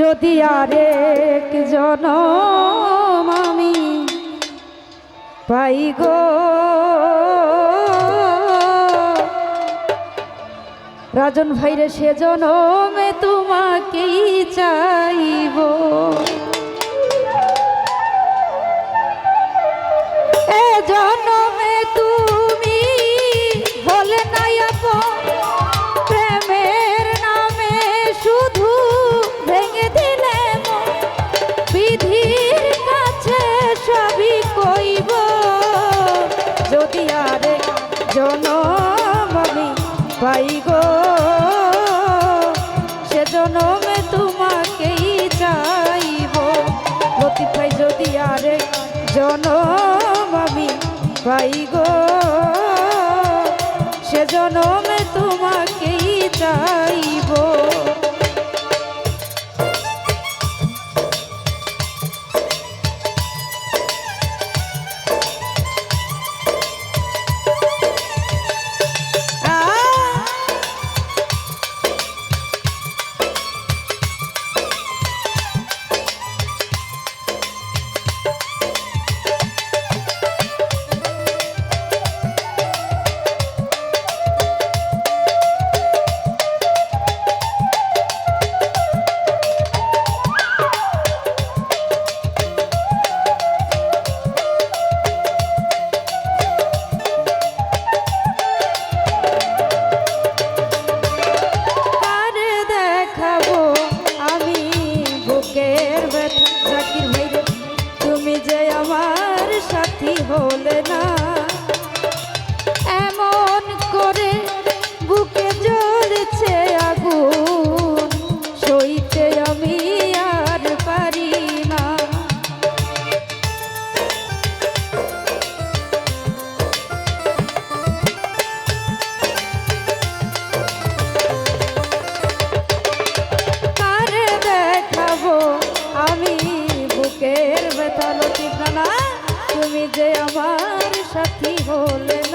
যদি আরেক জনম আমি পাই গো। রাজন ভাইরে সে জনমে তোমাকেই চাই। সে জনমে তোমাকেই চাইব। লতিফ ভাই যদি আরে জনম আমি পাই গো। তোমাকেই চাইব। যে আমার সাথী হলেন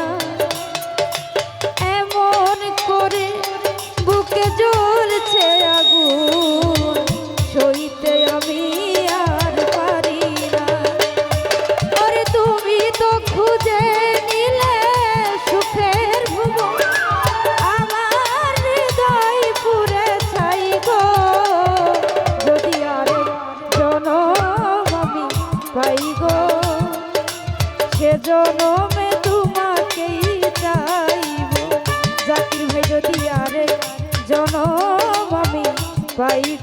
জনমে তোমাকেই চাইব। জাকির ভাই যদি আরে জনম আমি পাই